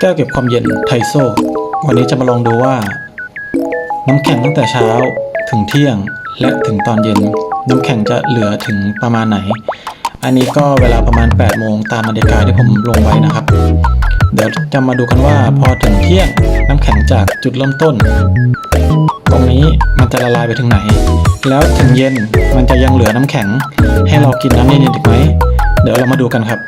แก้วเก็บความเย็นไทโซ วันนี้จะมาลองดูว่า น้ำแข็งตั้งแต่เช้าถึงเที่ยงและถึงตอนเย็น น้ำแข็งจะเหลือถึงประมาณไหน อันนี้ก็เวลาประมาณ 8 โมงตามนาฬิกาที่ผมลงไว้นะครับ เดี๋ยวจะมาดูกันว่าพอถึงเที่ยงน้ำแข็งจากจุดเริ่มต้น ตรงนี้มันจะละลายไปถึงไหน แล้วถึงเย็นมันจะยังเหลือน้ำแข็ง ให้เรากินน้ำเย็นๆอีกไหมเดี๋ยวเรามาดูกันครับ